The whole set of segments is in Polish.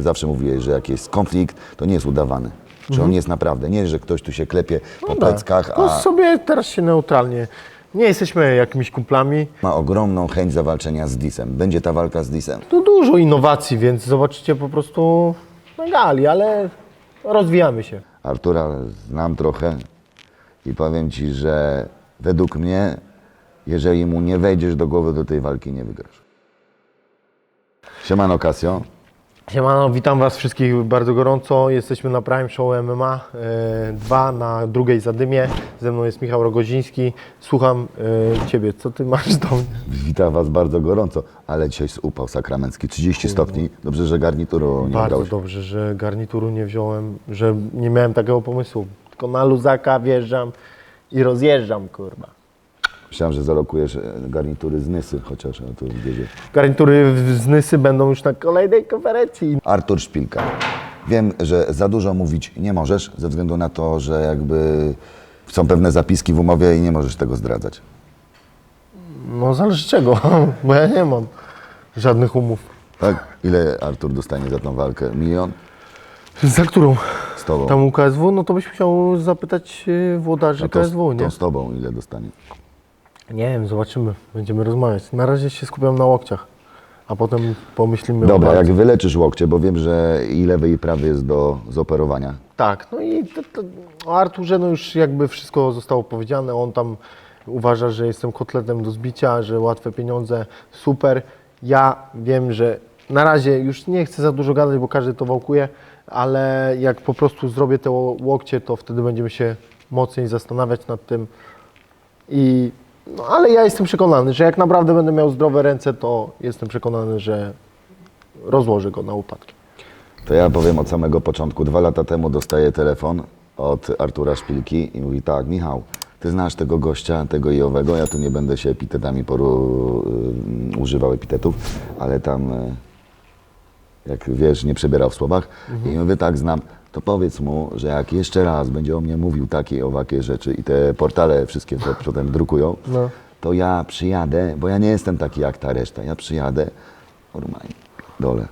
ty zawsze mówiłeś, że jak jest konflikt, to nie jest udawany. Że on jest naprawdę. Nie, że ktoś tu się klepie po pleckach, No a sobie teraz się neutralnie. Nie jesteśmy jakimiś kumplami. ma ogromną chęć zawalczenia z Disem. Będzie ta walka z Disem. Tu dużo innowacji, więc zobaczycie po prostu na gali, ale rozwijamy się. Artura znam trochę i powiem ci, że według mnie, jeżeli mu nie wejdziesz do głowy, do tej walki nie wygrasz. Siemano Casio. Siemano, witam Was wszystkich bardzo gorąco. Jesteśmy na Prime Show MMA 2 na drugiej zadymie. Ze mną jest Michał Rogoziński. Słucham e, Ciebie, co Ty masz do mnie? Witam Was bardzo gorąco, ale dzisiaj jest upał sakramencki, 30 stopni. Dobrze, że garnituru nie Bardzo dobrze, że garnituru nie wziąłem, że nie miałem takiego pomysłu. Tylko na luzaka wjeżdżam i rozjeżdżam, kurwa. Myślałem, że zarokujesz e, garnitury z Nysy, chociaż a tu wiedzie. Garnitury z Nysy będą już na kolejnej konferencji. Artur Szpilka. Wiem, że za dużo mówić nie możesz, ze względu na to, że jakby są pewne zapiski w umowie i nie możesz tego zdradzać. No zależy czego, bo ja nie mam żadnych umów. Tak? Ile Artur dostanie za tą walkę? Milion? Za którą? Z tobą? Tam u KSW, no to byś musiał zapytać y, włodarzy to, KSW, nie? to z tobą ile dostanie? Nie wiem, zobaczymy, będziemy rozmawiać. Na razie się skupiam na łokciach, a potem pomyślimy o Dobra, walce. jak wyleczysz łokcie, bo wiem, że i lewy i prawy jest do zoperowania. Tak, no i to, to, o Arturze no już jakby wszystko zostało powiedziane. On tam uważa, że jestem kotletem do zbicia, że łatwe pieniądze, super. Ja wiem, że na razie już nie chcę za dużo gadać, bo każdy to wałkuje, ale jak po prostu zrobię te ło- łokcie, to wtedy będziemy się mocniej zastanawiać nad tym. I, no, ale ja jestem przekonany, że jak naprawdę będę miał zdrowe ręce, to jestem przekonany, że rozłożę go na upadki. To ja powiem od samego początku. Dwa lata temu dostaję telefon od Artura Szpilki i mówi tak, Michał, ty znasz tego gościa, tego i owego, ja tu nie będę się epitetami poru, y, używał epitetów, ale tam, y, jak wiesz, nie przebierał w słowach. I mówię tak, znam, to powiedz mu, że jak jeszcze raz będzie o mnie mówił takie owakie rzeczy i te portale wszystkie to potem drukują, No. to ja przyjadę, bo ja nie jestem taki jak ta reszta, ja przyjadę, normalnie, dole.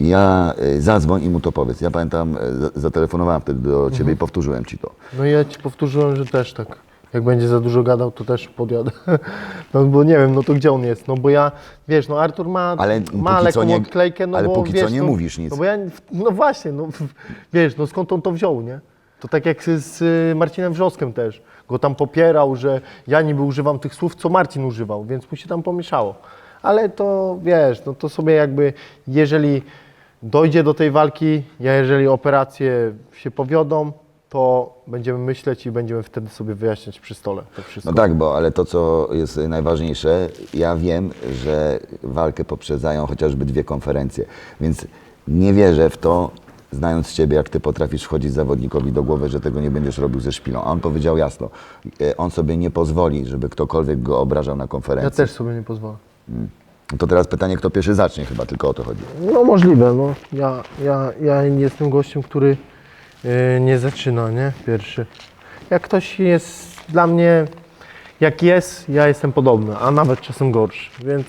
I ja y, zadzwoń i mu to powiedz. Ja pamiętam, y, za- zatelefonowałem wtedy do ciebie i powtórzyłem ci to. No ja ci powtórzyłem, że też tak. Jak będzie za dużo gadał, to też podjadę. No bo nie wiem, no to gdzie on jest? No bo ja, wiesz, no Artur ma, Ale ma póki co lekką nie- odklejkę, no ale bo póki co wiesz, nie no, mówisz nic. No bo ja, no właśnie, no wiesz, no skąd on to wziął, nie? To tak jak z, z y, Marcinem Wrzoskiem też. Go tam popierał, że ja niby używam tych słów, co Marcin używał, więc mu się tam pomieszało. Ale to, wiesz, no to sobie jakby, jeżeli dojdzie do tej walki, ja jeżeli operacje się powiodą, to będziemy myśleć i będziemy wtedy sobie wyjaśniać przy stole to wszystko. No tak, bo ale to, co jest najważniejsze, ja wiem, że walkę poprzedzają chociażby dwie konferencje, więc nie wierzę w to, znając Ciebie, jak Ty potrafisz wchodzić zawodnikowi do głowy, że tego nie będziesz robił ze szpilą. A on powiedział jasno, e, on sobie nie pozwoli, żeby ktokolwiek go obrażał na Ja konferencji. też sobie nie pozwolę. To teraz pytanie, kto pierwszy zacznie, chyba tylko o to chodzi. No możliwe, no. Ja, ja, ja jestem gościem, który nie zaczyna, nie? Pierwszy. Jak ktoś jest dla mnie, jak jest, ja jestem podobny, a nawet czasem gorszy, więc...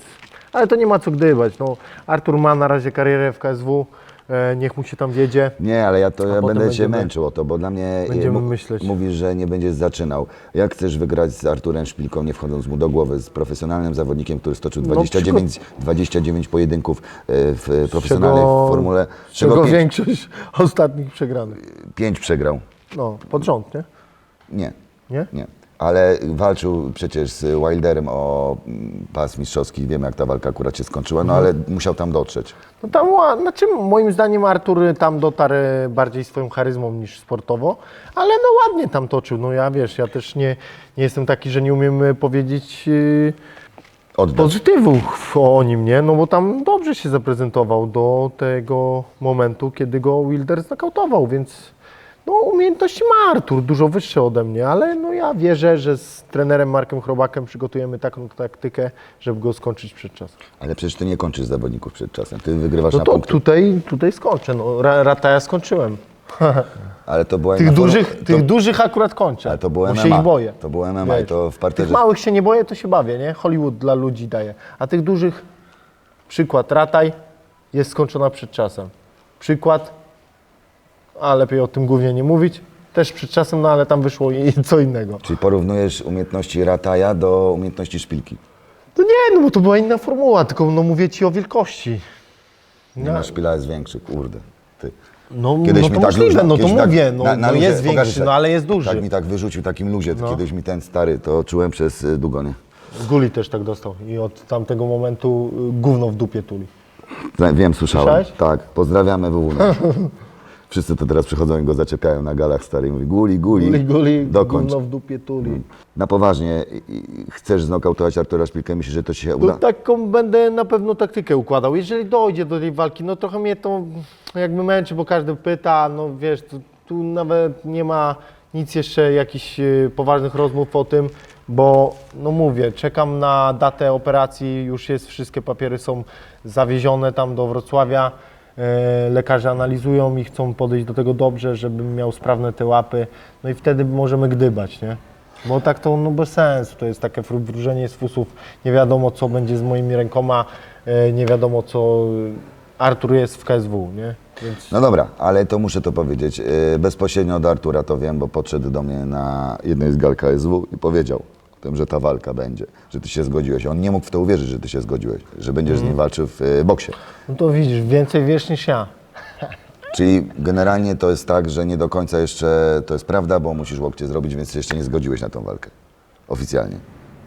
Ale to nie ma co gdybać, no. Artur ma na razie karierę w KSW, niech mu się tam wiedzie. Nie, ale ja to ja będę cię męczył o to, bo dla mnie e, Będziemy myśleć. mówisz, że nie będziesz zaczynał. Jak chcesz wygrać z Arturem Szpilką, nie wchodząc mu do głowy, z profesjonalnym zawodnikiem, który stoczył No, 29, 29 pojedynków e, w profesjonalnej czego- formule, czego czego 5, większość ostatnich przegranych. przegrał. No, pod rząd, nie? Nie, Nie? nie. Ale walczył przecież z Wilderem o pas mistrzowski. Wiemy, jak ta walka akurat się skończyła, no ale musiał tam dotrzeć. No tam, znaczy moim zdaniem Artur tam dotarł bardziej swoją charyzmą niż sportowo, ale no ładnie tam toczył. No ja wiesz, ja też nie, nie jestem taki, że nie umiem powiedzieć yy, Oddać. pozytywów o nim, nie? No bo tam dobrze się zaprezentował do tego momentu, kiedy go Wilder znakautował, więc no umiejętności ma Artur, dużo wyższe ode mnie, ale no ja wierzę, że z trenerem Markiem Chrobakiem przygotujemy taką taktykę, żeby go skończyć przed czasem. Ale przecież ty nie kończysz zawodników przed czasem. Ty wygrywasz No na to punkty. tutaj, tutaj skończę. No, Ra- Rataja skończyłem. Ale to była Tych dużych, tych dużych akurat kończę. Ale to było bo MMA. się ich boję. To było MMA i to w parterze- Tych małych się nie boję, to się bawię, nie? Hollywood dla ludzi daje. A tych dużych, przykład, Rataj jest skończona przed czasem. przykład, a lepiej o tym głównie nie mówić. Też przed czasem, no ale tam wyszło i co innego. Czyli porównujesz umiejętności Rataja do umiejętności szpilki. No nie, no bo to była inna formuła, tylko no mówię ci o wielkości. Nie ma szpila jest większy, kurde. Ty. No, Kiedyś no mi to tak możliwe, luźno- no to tak mówię, no, na- na no luzie- jest większy, tak. no ale jest duży. Tak mi tak wyrzucił takim luzie, No. kiedyś mi ten stary, to czułem przez y, długo, nie? Guli też tak dostał i od tamtego momentu y, gówno w dupie tuli. Wiem, słyszałem. Słyszałeś? Tak, pozdrawiamy WW. Wszyscy to teraz przychodzą i go zaczepiają na galach stary i mówi guli, guli, Guli, guli, dokończ. gówno w dupie tuli. Na poważnie, chcesz znokautować Artura Szpilkę, myślisz, że to się uda? No taką będę na pewno taktykę układał. Jeżeli dojdzie do tej walki, no trochę mnie to jakby męczy, bo każdy pyta, no wiesz, tu, tu nawet nie ma nic jeszcze jakichś e, poważnych rozmów o tym, bo no mówię, czekam na datę operacji, już jest, wszystkie papiery są zawiezione tam do Wrocławia. E, Lekarze analizują i chcą podejść do tego dobrze, żebym miał sprawne te łapy, no i wtedy możemy gdybać, nie? Bo tak to no bez sensu, to jest takie wróżenie z fusów, nie wiadomo co będzie z moimi rękoma, e, nie wiadomo co Artur jest w KSW, nie? Więc No dobra, ale to muszę to powiedzieć. Yy, Bezpośrednio od Artura to wiem, bo podszedł do mnie na jednej z gal KSW i powiedział tym, że ta walka będzie, że ty się zgodziłeś. On nie mógł w to uwierzyć, że ty się zgodziłeś, że będziesz z nim walczył w y, boksie. no to widzisz, więcej wiesz niż ja. Czyli generalnie to jest tak, że nie do końca jeszcze to jest prawda, bo musisz łokcie zrobić, więc jeszcze nie zgodziłeś na tą walkę. Oficjalnie.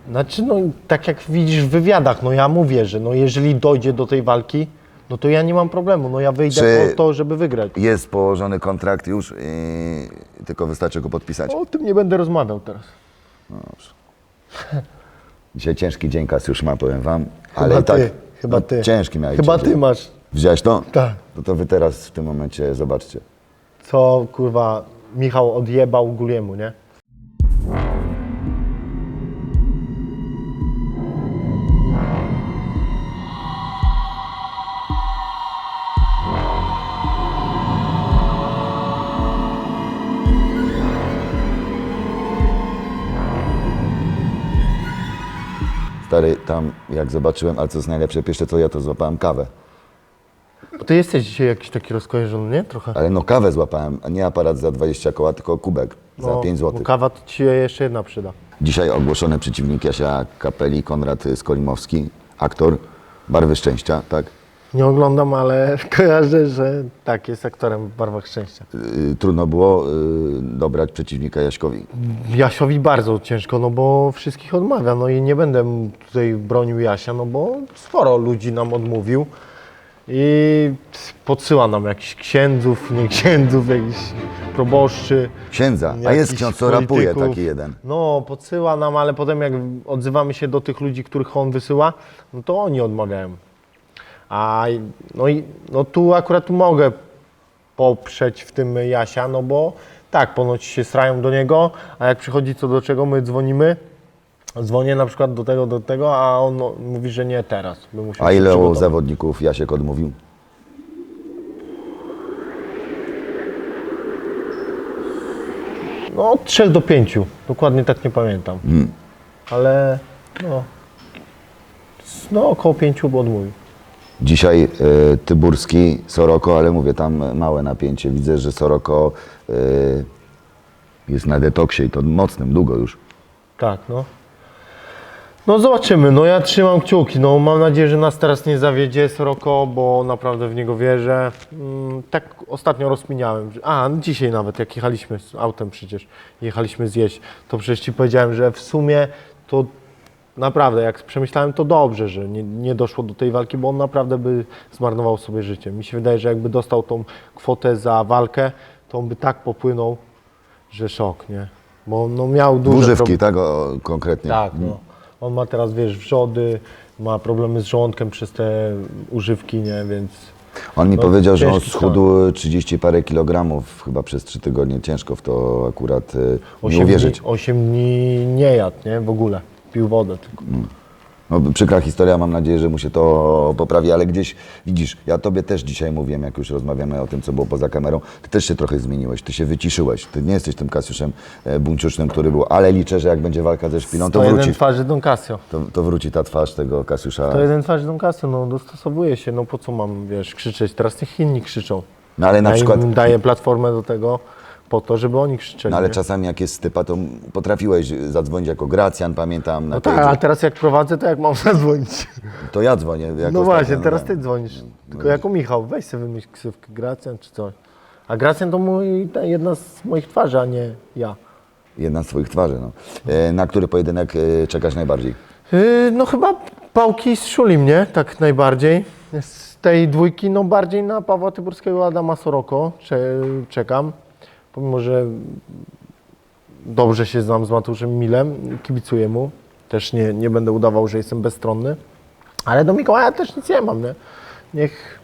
Znaczy, no tak jak widzisz w wywiadach, no ja mówię, że no jeżeli dojdzie do tej walki, no to ja nie mam problemu, no ja wyjdę Czy- po to, żeby wygrać. Jest położony kontrakt już i tylko wystarczy go podpisać. O tym nie będę rozmawiał teraz. Dzisiaj ciężki dzień Kasiusz ma, powiem wam. Ale Chyba i tak, ty, chyba no, ty. Ciężki miałeś Chyba ty masz, Widziałeś to? Tak. No to wy teraz w tym momencie zobaczcie. co kurwa Michał odjebał Guliemu, nie? Jak zobaczyłem, ale co jest najlepsze, pierwsze co ja to złapałem kawę. Bo ty jesteś dzisiaj jakiś taki rozkojarzony, nie? Trochę. Ale no kawę złapałem, a nie aparat za 20 koła, tylko kubek za 5 Bo zł. kawa to ci się jeszcze jedna przyda. Dzisiaj ogłoszony przeciwnik Jasia Kapeli, Konrad Skolimowski, aktor, Barwy Szczęścia, tak? Nie oglądam, ale kojarzę, że tak, jest aktorem w Barwach Szczęścia. Yy, trudno było yy, dobrać przeciwnika Jaśkowi. Jasiowi bardzo ciężko, no bo wszystkich odmawia, no i nie będę tutaj bronił Jasia, no bo sporo ludzi nam odmówił i podsyła nam jakichś księdzów, nie księdzów, jakichś proboszczy. Księdza, a jakichś jest ksiądz, co rapuje, polityków. taki jeden. No, podsyła nam, ale potem jak odzywamy się do tych ludzi, których on wysyła, no to oni odmawiają. A no i no tu akurat mogę poprzeć w tym Jasia, no bo tak, ponoć się strają do niego, a jak przychodzi co do czego, my dzwonimy, dzwonię na przykład do tego, do tego, a on mówi, że nie teraz. By musiał A się ile przygotować. zawodników Jasiek odmówił? No od 3 do 5, dokładnie tak nie pamiętam. Ale no, no około 5 odmówił. Dzisiaj y, Tyburski, Soroko, ale mówię, tam małe napięcie. Widzę, że Soroko y, jest na detoksie i to mocnym, długo już. Tak, no. No zobaczymy, no ja trzymam kciuki, no mam nadzieję, że nas teraz nie zawiedzie Soroko, bo naprawdę w niego wierzę. Mm, tak ostatnio rozkminiałem, że- a dzisiaj nawet jak jechaliśmy z autem przecież, jechaliśmy zjeść, to przecież Ci powiedziałem, że w sumie to naprawdę jak przemyślałem to dobrze, że nie, nie doszło do tej walki, bo on naprawdę by zmarnował sobie życie. Mi się wydaje, że jakby dostał tą kwotę za walkę, to on by tak popłynął, że szok, nie? Bo no miał duże Używki, prob- tak o, konkretnie. tak, no. On ma teraz, wiesz, wrzody, ma problemy z żołądkiem przez te używki, nie, więc... On mi No, powiedział, że on ciężki schudł 30 parę kilogramów chyba przez 3 tygodnie. Ciężko w to akurat y, nie osiem uwierzyć. Dni, 8 dni nie jadł, nie, w ogóle. Pił wodę tylko. No, przykra historia, mam nadzieję, że mu się to poprawi, ale gdzieś widzisz, ja tobie też dzisiaj mówiłem, jak już rozmawiamy o tym, co było poza kamerą, ty też się trochę zmieniłeś, ty się wyciszyłeś, ty nie jesteś tym Kasiuszem e, buńczucznym, który był, ale liczę, że jak będzie walka ze szpiną, to To jeden wróci, twarzy Don Casio. to, to wróci ta twarz tego Kasiusza. To jeden twarzy Don Casio, no dostosowuje się, no po co mam, wiesz, krzyczeć? Teraz niech inni krzyczą. No ale na ja przykład, im daję platformę do tego po to, żeby oni krzyczeli. no ale nie? czasami jak jest stypa, to potrafiłeś zadzwonić jako Gracjan, pamiętam. Na No tak, page'u. a teraz jak prowadzę, to jak mam zadzwonić? To ja dzwonię. Jako No właśnie, no teraz tak. ty dzwonisz. Tylko jako Michał, weź sobie wymyśl ksywkę Gracjan czy coś. A Gracjan to mój, jedna z moich twarzy, a nie ja. Jedna z twoich twarzy, no. E, Na który pojedynek e, czekasz najbardziej? Yy, no chyba pałki z Szulim, nie? Tak najbardziej. Z tej dwójki, no bardziej na Pawła Tyburskiego, Adama Soroko cze, czekam. Pomimo, że dobrze się znam z Mateuszem Milem, kibicuję mu. Też nie, nie będę udawał, że jestem bezstronny. Ale do Mikołaja też nic nie mam, nie? Niech,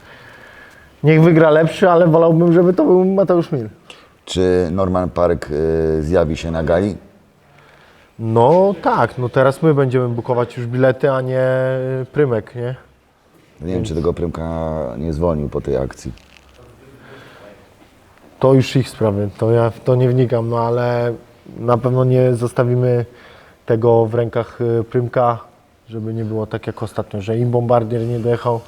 niech wygra lepszy, ale wolałbym, żeby to był Mateusz Mil. Czy Norman Park e, zjawi się na gali? No tak, no teraz my będziemy bukować już bilety, a nie Prymek, nie? Nie wiem, czy tego Prymka nie zwolnił po tej akcji. To już ich sprawy, to ja w to nie wnikam, no ale na pewno nie zostawimy tego w rękach y, Prymka, żeby nie było tak jak ostatnio, że i bombardier nie dojechał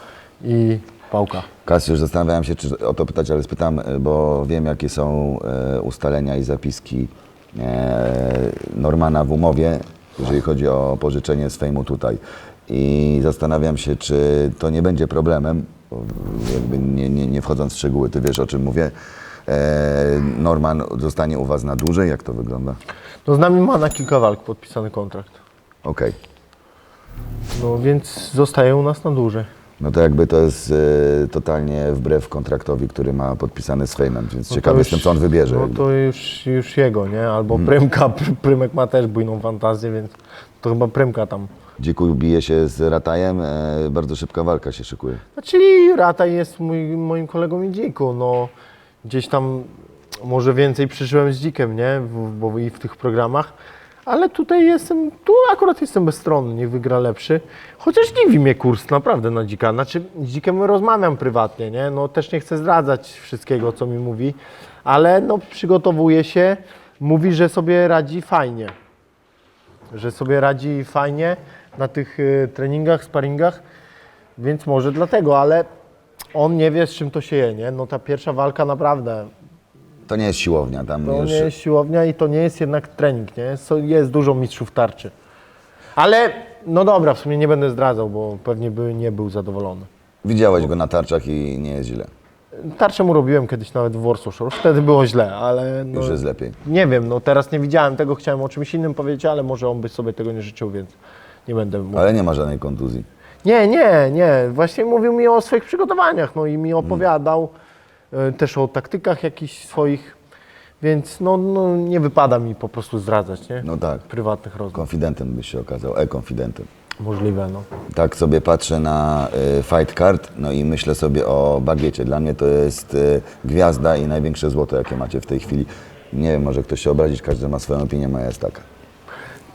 i pałka. Kasiusz, zastanawiałem się, czy o to pytać, ale spytam, e, bo wiem, jakie są e, ustalenia i zapiski Normana w umowie, jeżeli chodzi o pożyczenie z fejmu tutaj. I zastanawiam się, czy to nie będzie problemem, bo jakby nie, nie, nie wchodząc w szczegóły, ty wiesz o czym mówię. E, Norman zostanie u Was na dłużej, jak to wygląda? No z nami ma na kilka walk podpisany kontrakt, Okej. no więc zostaje u nas na dłużej. No to jakby to jest e, totalnie wbrew kontraktowi, który ma podpisany z fejmem, więc No ciekawy jestem, co on wybierze. No jakby. to już, już jego, nie? Albo Prymka, Pr- Prymek ma też bujną fantazję, więc to chyba Prymka tam Dziku bije się z Ratajem, e, bardzo szybka walka się szykuje. No, czyli Rataj jest mój, moim kolegą i dziku. No, gdzieś tam może więcej przeżyłem z dzikiem, nie? Bo i w tych programach. Ale tutaj jestem, tu akurat jestem bezstronny, niech wygra lepszy. Chociaż dziwi mnie kurs naprawdę na dzika. Znaczy z dzikiem rozmawiam prywatnie, nie? No też nie chcę zdradzać wszystkiego, co mi mówi, ale no przygotowuje się, mówi, że sobie radzi fajnie. Że sobie radzi fajnie na tych y, treningach, sparingach. Więc może dlatego, ale on nie wie z czym to się je, nie? No ta pierwsza walka naprawdę, To nie jest siłownia, tam to już... nie jest siłownia i to nie jest jednak trening, nie? Jest, jest dużo mistrzów tarczy. Ale, no dobra, w sumie nie będę zdradzał, bo pewnie by nie był zadowolony. Widziałeś go na tarczach i nie jest źle. Tarczę mu robiłem kiedyś nawet w Warsaw Shore, wtedy było źle, ale no, Już jest lepiej. nie wiem, no teraz nie widziałem tego, chciałem o czymś innym powiedzieć, ale może on by sobie tego nie życzył, więc nie będę mówił. Ale nie ma żadnej kontuzji. Nie, nie, nie. Właśnie mówił mi o swoich przygotowaniach, no i mi opowiadał e, też o taktykach jakichś swoich, więc no, no nie wypada mi po prostu zdradzać, nie? No tak. Prywatnych rozmów. Konfidentem byś się okazał, e-konfidentem. Możliwe, no. Tak sobie patrzę na y, fight card, no i myślę sobie o bagiecie. Dla mnie to jest y, gwiazda i największe złoto, jakie macie w tej chwili. Nie wiem, może ktoś się obrazić, każdy ma swoją opinię, moja jest taka.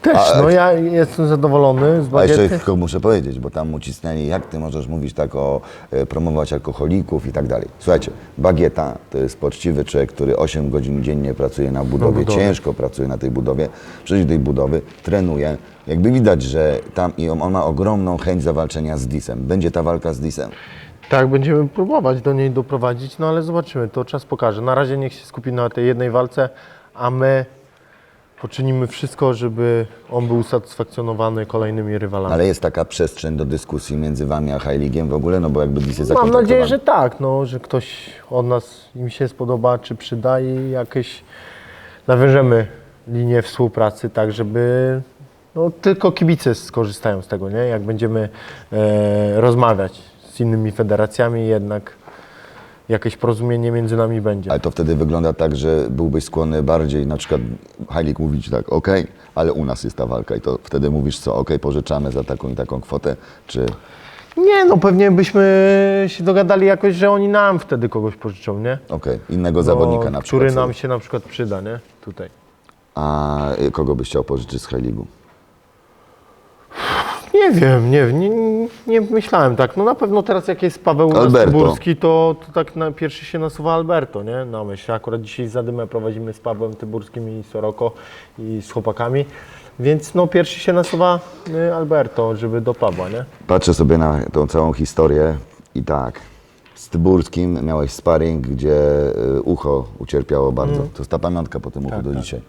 Też, no ja jestem zadowolony z A jeszcze bagiety. tylko muszę powiedzieć, bo tam ucisnęli, jak ty możesz mówić tak o e, promować alkoholików i tak dalej. Słuchajcie, Bagieta to jest poczciwy człowiek, który 8 godzin dziennie pracuje na budowie, budowie. ciężko pracuje na tej budowie, przychodzi do tej budowy, trenuje. Jakby widać, że tam i on, on ma ogromną chęć zawalczenia z Disem. Będzie ta walka z Disem. Tak, będziemy próbować do niej doprowadzić, no ale zobaczymy, to czas pokaże. Na razie niech się skupi na tej jednej walce, a my poczynimy wszystko, żeby on był usatysfakcjonowany kolejnymi rywalami. Ale jest taka przestrzeń do dyskusji między wami a League'iem w ogóle, no bo jakby jest Mam nadzieję, że tak, no, że ktoś od nas im się spodoba, czy przyda i jakieś nawiążemy linię współpracy, tak żeby no, tylko kibice skorzystają z tego, nie? Jak będziemy e, rozmawiać z innymi federacjami, jednak jakieś porozumienie między nami będzie. Ale to wtedy wygląda tak, że byłbyś skłonny bardziej na przykład League mówić tak, ok, ale u nas jest ta walka i to wtedy mówisz co, ok, pożyczamy za taką i taką kwotę, czy Nie, no pewnie byśmy się dogadali jakoś, że oni nam wtedy kogoś pożyczą, nie? ok, innego zawodnika na Który przykład. nam się na przykład przyda, nie? Tutaj. A y, kogo byś chciał pożyczyć z League'u? Nie wiem, nie nie, nie myślałem tak. No na pewno teraz jak jest Paweł Alberto. Tyburski, to, to tak na pierwszy się nasuwa Alberto, nie? Na myśl. Akurat dzisiaj zadymę prowadzimy z Pawłem Tyburskim i Soroko i z chłopakami. Więc no pierwszy się nasuwa y, Alberto, żeby do Pawła, nie? Patrzę sobie na tą całą historię i tak, Z Tyburskim miałeś sparring, gdzie y, ucho ucierpiało bardzo. Mhm. To jest ta pamiątka po tym uchu Tak, do dzisiaj.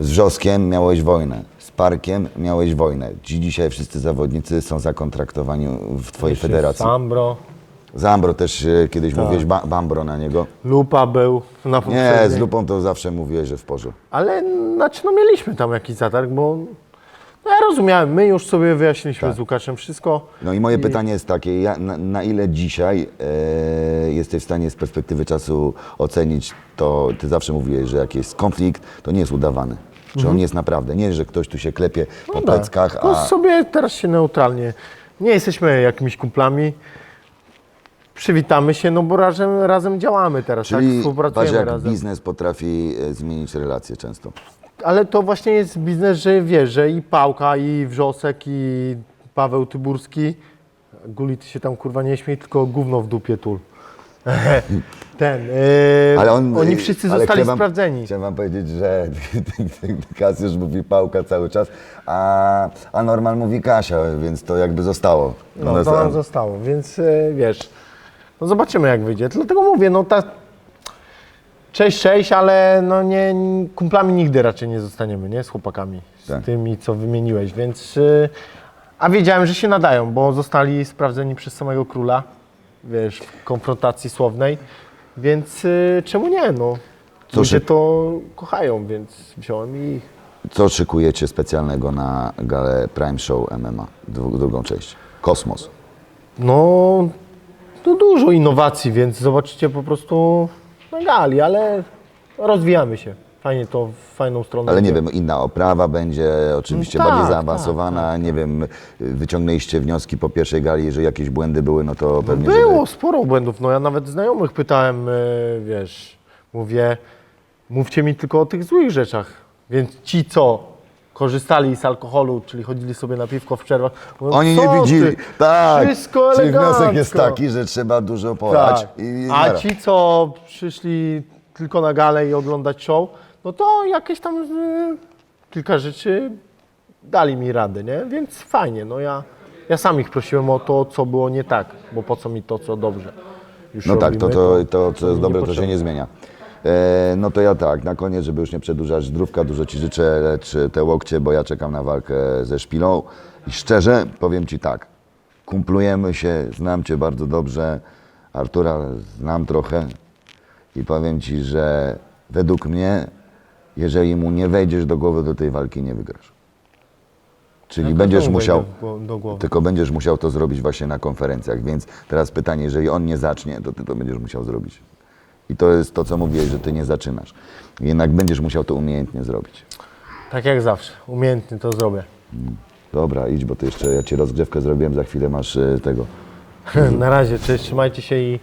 Z Wrzoskiem miałeś wojnę. Z Parkiem miałeś wojnę. Ci dzisiaj wszyscy zawodnicy są zakontraktowani w Twojej Jeszcze federacji. Sambro, Zambro też y, kiedyś Tak. mówiłeś, ba Bambro na niego. Lupa był na Nie, poprzedniej. z Lupą to zawsze mówiłeś, że w porze. Ale znaczy, no mieliśmy tam jakiś zatarg, bo no, ja rozumiałem, my już sobie wyjaśniliśmy Tak. z Łukaszem wszystko. No i moje pytanie jest takie, ja, na, na ile dzisiaj e, jesteś w stanie z perspektywy czasu ocenić to, ty zawsze mówiłeś, że jak jest konflikt, to nie jest udawany. Czy on jest naprawdę, nie, że ktoś tu się klepie po Mhm. No tak. pleckach, No a... sobie teraz się neutralnie, nie jesteśmy jakimiś kumplami, przywitamy się, no bo razem, razem działamy teraz, tak? Czyli patrz Współpracujemy jak razem. biznes potrafi e, zmienić relacje często. Ale to właśnie jest biznes, że wiesz, że i Pałka, i Wrzosek, i Paweł Tyburski, Guli, ty się tam kurwa nie śmiej, tylko gówno w dupie tul. Ten, yy, Ale on, oni wszyscy ale zostali chciałem sprawdzeni. Chciałem wam powiedzieć, że Kasiusz mówi pałka cały czas, a, a Norman mówi Kasia, więc to jakby zostało. No, One to nam zostało, więc e, wiesz, no zobaczymy jak wyjdzie. Dlatego mówię, no ta... Cześć, cześć, ale no nie, kumplami nigdy raczej nie zostaniemy, nie? Z chłopakami, z Tak. tymi, co wymieniłeś, więc... e, A wiedziałem, że się nadają, bo zostali sprawdzeni przez samego króla, wiesz, w konfrontacji słownej, więc e, czemu nie, no. Co Ludzie to kochają, więc wziąłem ich. Co szykujecie specjalnego na galę Prime Show MMA, dru- drugą część? Kosmos. No, no dużo innowacji, więc zobaczycie po prostu na gali, ale rozwijamy się. Fajnie to w fajną stronę. Ale nie wiem, inna oprawa będzie oczywiście No tak, bardziej tak, zaawansowana. Nie wiem, wyciągnęliście wnioski po pierwszej gali, że jakieś błędy były, no to pewnie Było żeby... sporo błędów. No ja nawet znajomych pytałem, e, wiesz, mówię, mówcie mi tylko o tych złych rzeczach. Więc ci, co korzystali z alkoholu, czyli chodzili sobie na piwko w przerwach, mówią, Oni nie widzieli. Ty? Tak. Wszystko Czyli elegancko. wniosek jest taki, że trzeba dużo polać. Tak. I A ci, co przyszli tylko na galę i oglądać show, no to jakieś tam y, kilka rzeczy dali mi radę, nie? Więc fajnie, no ja, ja sam ich prosiłem o to, co było nie tak, bo po co mi to, co dobrze. Już No tak, to, robimy, to, to co mi jest dobre, to się nie zmienia. E, no to ja tak, na koniec, żeby już nie przedłużać, zdrówka, dużo Ci życzę, lecz te łokcie, bo ja czekam na walkę ze Szpilą. I szczerze powiem Ci tak, kumplujemy się, znam Cię bardzo dobrze, Artura znam trochę i powiem Ci, że według mnie, jeżeli mu nie wejdziesz do głowy, do tej walki nie wygrasz. Czyli Jak będziesz musiał... Tylko będziesz musiał to zrobić właśnie na konferencjach, więc teraz pytanie, jeżeli on nie zacznie, to ty to będziesz musiał zrobić. I to jest to, co mówiłeś, że ty nie zaczynasz. Jednak będziesz musiał to umiejętnie zrobić. Tak jak zawsze, umiejętnie to zrobię. Dobra, idź, bo to jeszcze ja ci rozgrzewkę zrobiłem, za chwilę masz e, tego. Na razie, cześć, trzymajcie się i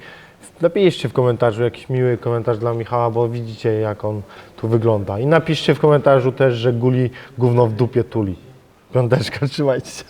napiszcie w komentarzu jakiś miły komentarz dla Michała, bo widzicie jak on tu wygląda. I napiszcie w komentarzu też, że guli gówno w dupie tuli. Piąteczka, trzymajcie się.